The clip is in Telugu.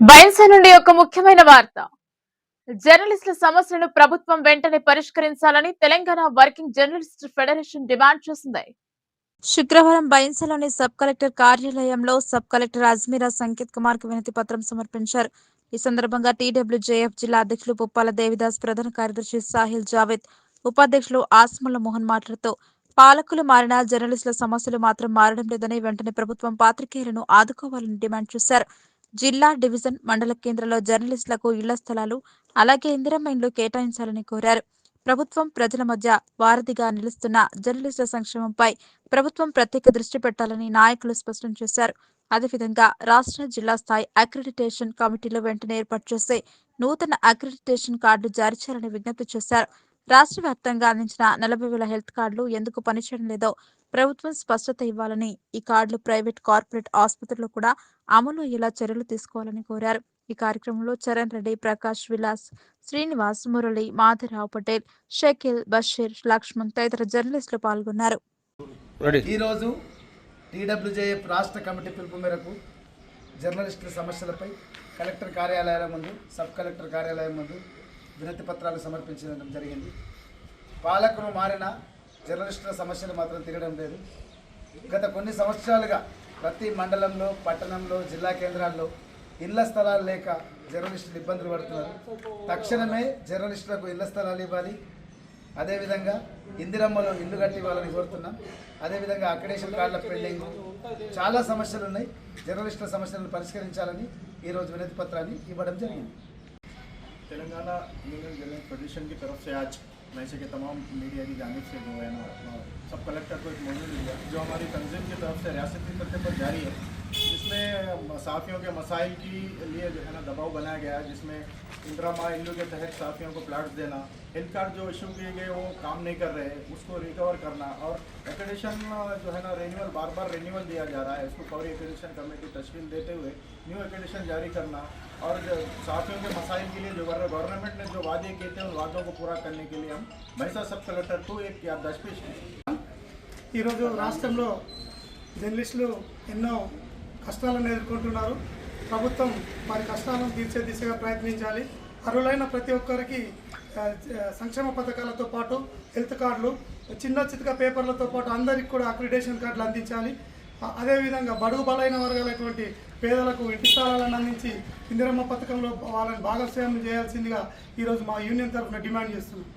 బయన్సా నుండి ఒక ముఖ్యమైన వార్త. జర్నలిస్టుల సమస్యలను ప్రభుత్వం వెంటనే పరిష్కరించాలని Telangana working journalist federation demand చేసింది. శుక్రవారం బైన్సలోని సబ్ కలెక్టర్ కార్యాలయంలో సబ్ కలెక్టర్ అజ్మీరా సంకేత్ కుమార్కు వినతి పత్రం సమర్పించారు. ఈ సందర్భంగా టీడబ్ల్యూజేఎఫ్ జిల్లా అధ్యక్షులు పుప్పాల దేవిదాస్ ప్రధాన కార్యదర్శి సాహిల్ జావేద్ ఉపాధ్యక్షులు ఆస్మల మోహన్ మాట్లాడుతూ పాలకులు మారినా జర్నలిస్టుల సమస్యలు మాత్రం మారడం లేదని వెంటనే ప్రభుత్వం పాత్రికేయులను ఆదుకోవాలని డిమాండ్ చేశారు. జిల్లా డివిజన్ మండల కేంద్రంలో జర్నలిస్టులకు ఇళ్ళ స్థలాలు అలాగే ఇందిరమైన్లు కేటాయించాలని కోరారు. ప్రభుత్వం ప్రజల మధ్య వారధిగా నిలుస్తున్న జర్నలిస్టుల సంక్షేమంపై ప్రభుత్వం ప్రత్యేక దృష్టి పెట్టాలని నాయకులు స్పష్టం చేశారు. అదేవిధంగా రాష్ట్ర జిల్లా స్థాయి అక్రిడిటేషన్ కమిటీలు వెంటనే ఏర్పాటు చేసి నూతన అక్రిడిటేషన్ కార్డు జారీ చేయాలని విజ్ఞప్తి చేశారు. రాష్ట్ర వ్యాప్తంగా అందించిన నలభై వేల హెల్త్ కార్డులు ఎందుకు పనిచేయడం లేదో ప్రభుత్వం స్పష్టత ఇవ్వాలని ఈ కార్డులు ప్రైవేట్ కార్పొరేట్ ఆసుపత్రుల్లో కూడా అమలు అయ్యేలా చర్యలు తీసుకోవాలని కోరారు. ఈ కార్యక్రమంలో చరణ్ రెడ్డి ప్రకాష్ విలాస్ శ్రీనివాస్ మురళి మాధవరావు పటేల్ షకీల్ బషీర్ లక్ష్మణ్ తదితర జర్నలిస్టులు పాల్గొన్నారు. ఈరోజు టీడబ్ల్యూజేఎఫ్ రాష్ట్ర కమిటీ పిలుపు మేరకు జర్నలిస్టుల సమస్యలపై కలెక్టర్ కార్యాలయాల ముందు సబ్ కలెక్టర్ కార్యాలయం ముందు వినతి పత్రాలు సమర్పించడం జరిగింది. పాలకులు మారిన జర్నలిస్టుల సమస్యలు మాత్రం తిరగడం లేదు. గత కొన్ని సంవత్సరాలుగా ప్రతి మండలంలో పట్టణంలో జిల్లా కేంద్రాల్లో ఇళ్ళ స్థలాలు లేక జర్నలిస్టులు ఇబ్బందులు పడుతున్నారు. తక్షణమే జర్నలిస్టులకు ఇళ్ళ స్థలాలు ఇవ్వాలి. అదేవిధంగా ఇందిరమ్మలో ఇల్లు కట్టి ఇవ్వాలని కోరుతున్నాం. అదేవిధంగా అక్రిడేషన్ కార్డుల పెండింగ్. చాలా సమస్యలు ఉన్నాయి. జర్నలిస్టుల సమస్యలను పరిష్కరించాలని ఈరోజు వినతి పత్రాన్ని ఇవ్వడం జరిగింది. तेलंगाना यूनियन गवर्नमेंट फेडरेशन की तरफ़ से आज वैसे के तमाम मीडिया की जानब से जो है ना सब कलेक्टर को एक मौजूद लिया जो हमारी तंजीम की तरफ़ से रियासती सतह पर जारी है। जिसमें साफियों के मसाइल की लिए जो है ना दबाव बनाया गया है, जिसमें इंद्रामा इंडू के तहत साफियों को प्लाट्स देना हेल्थ कार्ड जो इशू किए गए वो काम नहीं कर रहे, उसको रिकवर करना और एकडेशन जो है ना रेन्यूअल बार बार रेन्यूअल दिया जा रहा है, इसको फौरी करने की तश्ील देते हुए न्यू एकडेशन जारी करना और साफियों के मसाइल के लिए जो गवर्नमेंट ने जो वादे किए थे उन वादों को पूरा करने के लिए हम महिला सब कलेक्टर को एक याददाश्त पेश किया राष्ट्र जर्नलिस्ट एनो కష్టాలను ఎదుర్కొంటున్నారు. ప్రభుత్వం వారి కష్టాలను తీర్చే దిశగా ప్రయత్నించాలి. అర్హులైన ప్రతి ఒక్కరికి సంక్షేమ పథకాలతో పాటు హెల్త్ కార్డులు చిన్న చితక పేపర్లతో పాటు అందరికి కూడా అక్రిడేషన్ కార్డులు అందించాలి. అదేవిధంగా బడుగు బలైన వర్గాలైనటువంటి పేదలకు ఇంటి స్థలాలను అందించి ఇందిరమ్మ పథకంలో వాళ్ళని భాగస్వామ్యం చేయాల్సిందిగా ఈరోజు మా యూనియన్ తరఫున డిమాండ్ చేస్తున్నాం.